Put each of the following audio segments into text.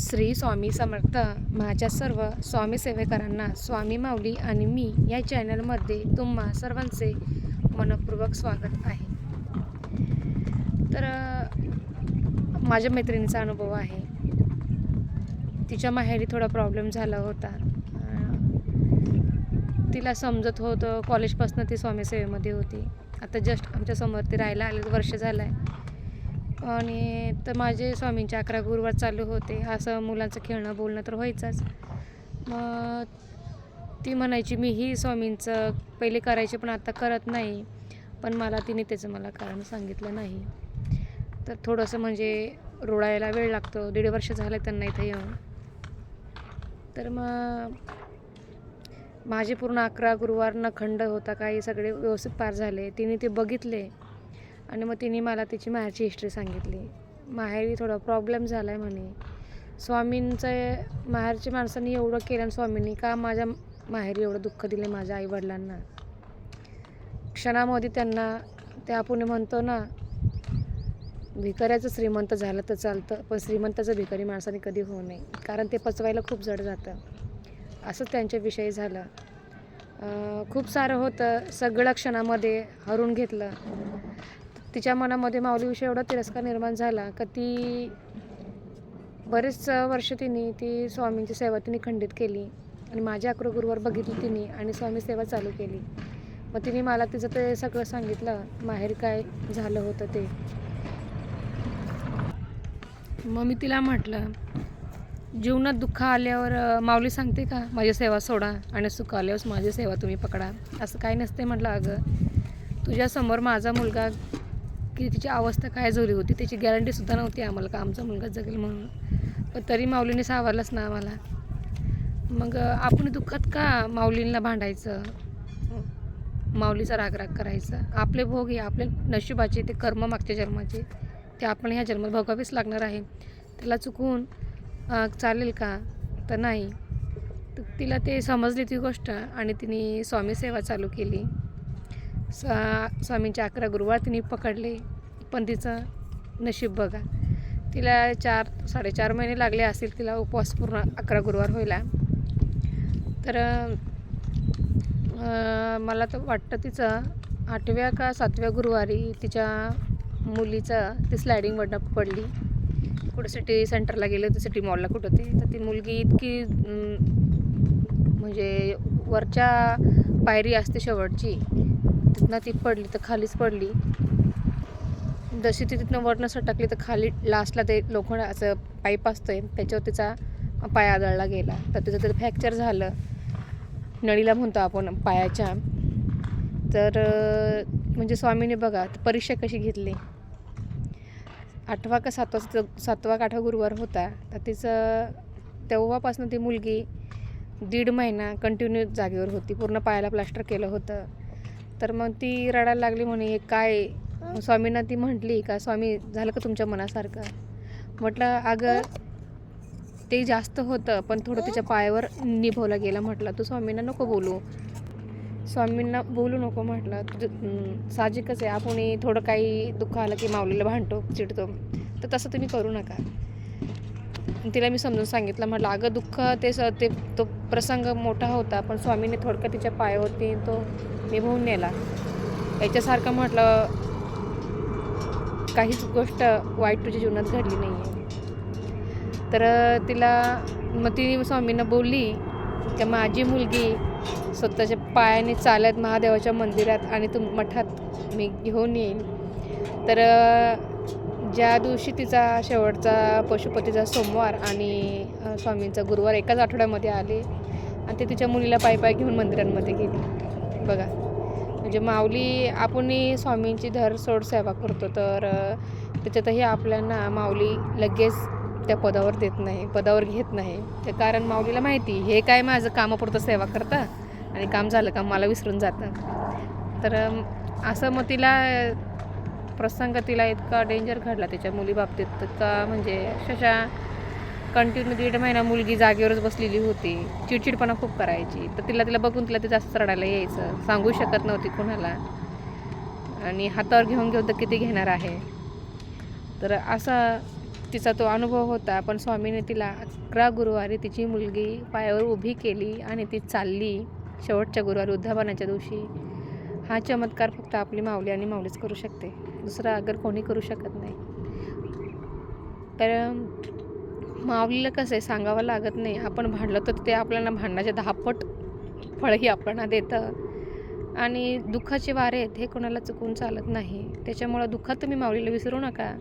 श्री स्वामी समर्थ माझ्या सर्व स्वामी सेवेकरांना स्वामी माऊली आणि मी या चॅनलमध्ये तुम्हा सर्वांचे मनपूर्वक स्वागत आहे. तर माझ्या मैत्रिणीचा अनुभव आहे. तिच्या माहेरी थोडा प्रॉब्लेम झाला होता. तिला समजत होतं कॉलेजपासून ती स्वामी सेवेमध्ये होती. आता जस्ट आमच्यासमोर ती राहायला आले वर्ष झालं आहे आणि तर माझे स्वामींचे अकरा गुरुवार चालू होते. असं मुलांचं खेळणं बोलणं तर व्हायचंच. मग ती म्हणायची मीही स्वामींचं पहिले करायचे पण आता करत नाही. पण मला तिने त्याचं मला कारण सांगितलं नाही. तर थोडंसं म्हणजे रोडायला वेळ लागतो. दीड वर्ष झालं त्यांना इथं येऊन. तर मग माझे पूर्ण अकरा गुरुवार नखंड होता. काही सगळे व्यवस्थित पार झाले. तिने ते बघितले. आणि मग तिने मला तिची माहेरची हिस्ट्री सांगितली. माहेरी थोडा प्रॉब्लेम झाला आहे म्हणे. स्वामींचं माहेरच्या माणसांनी एवढं केलं आणि स्वामींनी का माझ्या माहेरी एवढं दुःख दिले माझ्या आईवडिलांना? क्षणामध्ये त्यांना ते आपण म्हणतो ना भिकाऱ्याचं श्रीमंत झालं तर चालतं पण श्रीमंताचं भिकारी माणसाने कधी होऊ नये कारण ते पचवायला खूप जड जातं. असंच त्यांच्याविषयी झालं. खूप सारं होतं. सगळं क्षणामध्ये हरून घेतलं. तिच्या मनामध्ये माऊलीविषयी एवढा तिरस्कार निर्माण झाला का ती बरेच वर्ष तिने ती स्वामींची सेवा तिने खंडित केली आणि माझ्या अकरा बघितली तिने आणि स्वामी सेवा चालू केली. मग तिने मला तिचं ते सगळं सांगितलं माहेर काय झालं होतं ते. मग मी तिला म्हटलं जीवनात दुःख आल्यावर माऊली सांगते का माझी सेवा सोडा आणि सुख आल्यावर माझी सेवा तुम्ही पकडा. असं काही नसते म्हटलं अगं. तुझ्यासमोर माझा मुलगा की तिची अवस्था काय झाली होती त्याची गॅरंटीसुद्धा नव्हती आम्हाला का आमचा मुलगा जगेल म्हणून. पण तरी माऊलीने सावरलंच ना आम्हाला. मग आपण दुःखात का माऊलींना भांडायचं? माऊलीचा रागराग करायचा. आपले भोग हे आपले नशिबाचे ते कर्म मागच्या जन्माचे ते आपण ह्या जन्मात भोगावेच लागणार आहे. त्याला चुकून चालेल का? तर नाही. तर तिला ते समजली ती गोष्ट आणि तिने स्वामी सेवा चालू केली. स्वा स्वामींचे अकरा गुरुवार तिने पकडले. पण तिचं नशीब बघा. तिला चार साडेचार महिने लागले असतील तिला उपवास पूर्ण अकरा गुरुवार व्हायला. तर मला तर वाटतं तिचं आठव्या का सातव्या गुरुवारी तिच्या मुलीचं ती स्लायडिंगवरनं पडली. कुठं सिटी सेंटरला गेलं तर सिटी मॉलला कुठं होती. तर ती मुलगी इतकी म्हणजे वरच्या पायरी असते शेवटची. तिथनं ती पडली तर खालीच पडली. जशी ती तिथनं वरनं सटकली तर खाली लास्टला ते लोखंड असं पाईप असतंय त्याच्यावर तिचा पाय आदळला गेला. तर तिचं तर फ्रॅक्चर झालं. नळीला म्हणतो आपण पायाच्या. तर म्हणजे स्वामीने बघा परीक्षा कशी घेतली? आठवा का सातवा सातवा का आठवा गुरुवार होता. तर तिचं तेव्हापासून ती मुलगी दीड महिना कंटिन्यू जागेवर होती. पूर्ण पायाला प्लास्टर केलं होतं. तर मग ती रडायला लागली म्हणे हे काय? स्वामींना ती म्हटली का? स्वामी झालं का तुमच्या मनासारखं? म्हटलं अगं ते जास्त होतं पण थोडं तिच्या पायावर निभवला गेला म्हटलं. तू स्वामींना नको बोलू. स्वामींना बोलू नको म्हटलं. तुझं साहजिकच आहे. आपण थोडं काही दुःख आलं की माऊलीला भांडतो चिडतो. तर तसं तुम्ही करू नका. तिला मी समजून सांगितलं. म्हटलं अगं दुःख ते स ते तो प्रसंग मोठा होता पण स्वामीने थोडक्यात तिच्या पायावरती तो निभवून नेला. याच्यासारखं म्हटलं काहीच गोष्ट वाईट तुझ्या जीवनात घडली नाही आहे तर तिला मग ती स्वामींना बोलली की माझी मुलगी स्वतःच्या पायाने चालत महादेवाच्या मंदिरात आणि तुम मठात मी घेऊन येईन. तर ज्या दिवशी तिचा शेवटचा पशुपतीचा सोमवार आणि स्वामींचा गुरुवार एकाच आठवड्यामध्ये आले आणि ते तिच्या मुलीला पाय पाय घेऊन मंदिरांमध्ये गेली. बघा. म्हणजे माऊली आपणही स्वामींची धर सोड सेवा करतो तर त्याच्यातही आपल्याला माऊली लगेच त्या पदावर देत नाही पदावर घेत नाही. ते कारण माऊलीला माहिती हे काय माझं कामापुरतं सेवा करता? आणि काम झालं का? मला विसरून जातं. तर असं मग तिला प्रसंग तिला इतका डेंजर घडला त्याच्या मुलीबाबतीत का म्हणजे अक्षरशः कंटिन्यू दीड महिना मुलगी जागेवरच बसलेली होती. चिडचिडपणा खूप करायची. तर तिला तिला बघून तिला ते जास्त रडायला यायचं. सांगू शकत नव्हती कोणाला. आणि हातावर घेऊन घेऊन तर किती घेणार आहे? तर असा तिचा तो अनुभव होता. पण स्वामीने तिला अकरा गुरुवारी तिची मुलगी पायावर उभी केली आणि ती चालली शेवटच्या गुरुवारी उद्धापनाच्या दिवशी. हा चमत्कार फक्त आपली माऊली आणि माऊलीच करू शकते. दुसरा अगर कोणी करू शकत नाही. तर माऊलीला कसं आहे सांगावं लागत नाही. आपण भांडलं तर ते आपल्याला भांडणाचे दहापट फळही आपल्याला देतं. आणि दुःखाचे वारे आहेत हे कोणाला चुकून चालत नाही. त्याच्यामुळं दुःखात तुम्ही माऊलीला विसरू नका.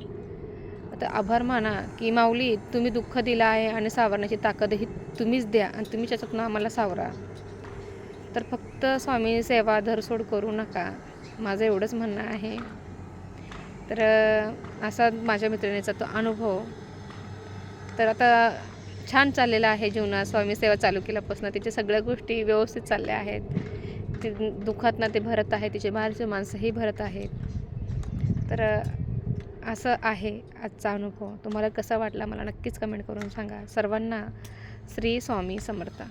आता आभार माना की माऊली तुम्ही दुःख दिलं आहे आणि सावरण्याची ताकदही तुम्हीच द्या आणि तुम्ही त्याच्यातून आम्हाला सावरा. तर फक्त स्वामी सेवा धरसोड करू नका. माझं एवढंच म्हणणं आहे. तर असा माझ्या मित्रिणीचा तो अनुभव. तर आता छान चाललेला आहे जीवनात स्वामी सेवा चालू केल्यापासून तिच्या सगळ्या गोष्टी व्यवस्थित चालल्या आहेत. ती दुःखात ना ते भरत आहे तिचे बाहेरचे माणसंही भरत आहेत. तर असं आहे आजचा अनुभव. तुम्हाला कसा वाटला मला नक्कीच कमेंट करून सांगा. सर्वांना श्री स्वामी समर्थ.